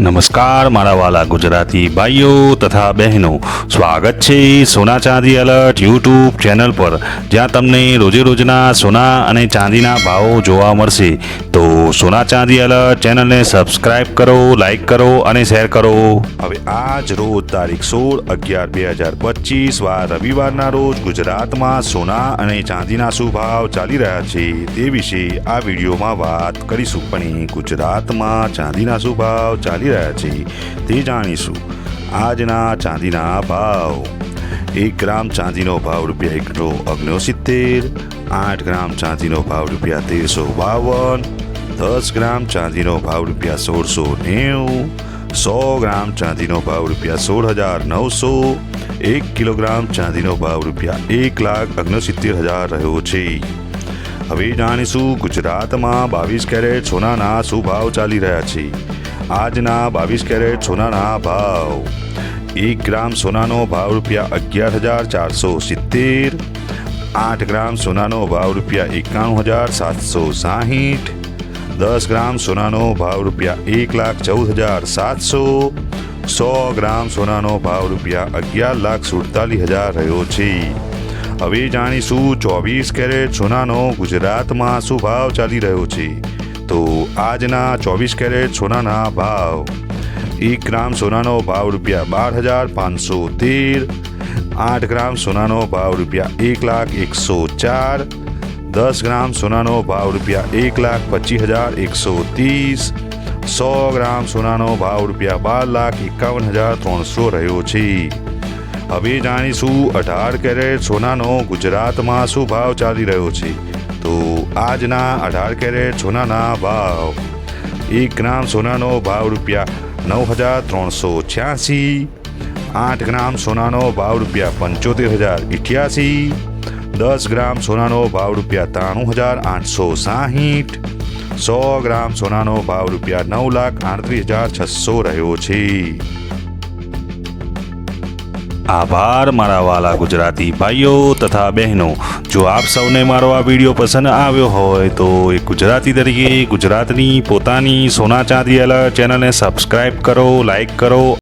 નમસ્કાર, મારા વાલા ગુજરાતી ભાઈઓ તથા બહેનો. સ્વાગત છે સોના ચાંદી અલર્ટ યુટ્યુબ ચેનલ પર. જ્યાં તમને રોજે રોજના સોના અને ચાંદીના ભાવો જોવા મળશે. તો સોના ચાંદી અલર્ટ ચેનલને સબસ્ક્રાઇબ કરો, લાઇક કરો અને શેર કરો. હવે આજ રોજ તારીખ સોળ અગિયાર બે હજાર પચીસ વાર રવિવારના રોજ ગુજરાતમાં સોના અને ચાંદીના શું ભાવ ચાલી રહ્યા છે તે વિશે આ વિડીયોમાં વાત કરીશું. પણ ગુજરાતમાં ચાંદીના શું ભાવ ચાલી રહ્યા છે તે જાણીશું. આજના ચાંદીના ભાવ. એક ગ્રામ ચાંદીનો ભાવ રૂપિયા એકસો ઓગણસિત્તેર, આઠ ગ્રામ ચાંદીનો ભાવ રૂપિયા તેરસો બાવન, દસ ગ્રામ ચાંદીનો ભાવ રૂપિયા સોળસો નેવું, સો ગ્રામ ચાંદીનો ભાવ રૂપિયા સોળ હજાર નવસો, એક કિલોગ્રામ ચાંદીનો ભાવ રૂપિયા એક લાખ ઓગણસિત્તેર હજાર રહ્યો છે. હવે જાણીશું ગુજરાતમાં બાવીસ કેરેટ સોનાના શું ભાવ ચાલી રહ્યા છે. આજના બાવીસ કેરેટ સોનાના ભાવ. એક ગ્રામ સોનાનો ભાવ રૂપિયા અગિયાર હજાર ચારસો સિત્તેર. આઠ ગ્રામ સોનાનો ભાવ રૂપિયા એકાણું હજાર સાતસો સાહીઠ. દસ ગ્રામ સોનાનો ભાવ રૂપિયા એક લાખ ચૌદ હજાર સાતસો. સો ગ્રામ સોનાનો ભાવ રૂપિયા અગિયાર લાખ સુડતાલીસ હજાર રહ્યો છે. હવે જાણીશું ચોવીસ કેરેટ સોનાનો ગુજરાતમાં શું ભાવ ચાલી રહ્યો છે? તો આજના ચોવીસ કેરેટ સોનાના ભાવ. એક ગ્રામ સોનાનો ભાવ રૂપિયા બાર હજાર પાંચસો તેર, આઠ ગ્રામ સોનાનો ભાવ રૂપિયા એક લાખ એકસો ચાર, દસ ગ્રામ સોનાનો ભાવ રૂપિયા એક લાખ પચીસ હજાર એકસો ત્રીસ, સો ગ્રામ સોનાનો ભાવ રૂપિયા બાર લાખ એકાવન હજાર ત્રણસો રહ્યો છે. હવે જાણીશું અઢાર કેરેટ સોનાનો ગુજરાતમાં શું ભાવ ચાલી રહ્યો છે? તો આજના અઢાર કેરેટ સોનાના ભાવ. એક ગ્રામ સોનાનો ભાવ રૂપિયા નવ હજાર ત્રણસો છ્યાસી. આઠ ગ્રામ સોનાનો ભાવ રૂપિયા પંચોતેર હજાર ઇઠ્યાસી. દસ ગ્રામ સોનાનો ભાવ રૂપિયા ત્રાણું હજાર આઠસો સાહીઠ. સો ગ્રામ સોનાનો ભાવ રૂપિયા નવ લાખ આડત્રીસ હજાર છસો રહ્યો છે. આભાર મારા વાલા ગુજરાતી ભાઈઓ તથા બહેનો. જો આપ સૌને મારો આ વીડિયો પસંદ આવ્યો હોય તો એક ગુજરાતી તરીકે ગુજરાતની પોતાની સોના ચાંદી અલગ ચેનલને સબસ્ક્રાઈબ કરો લાઈક કરો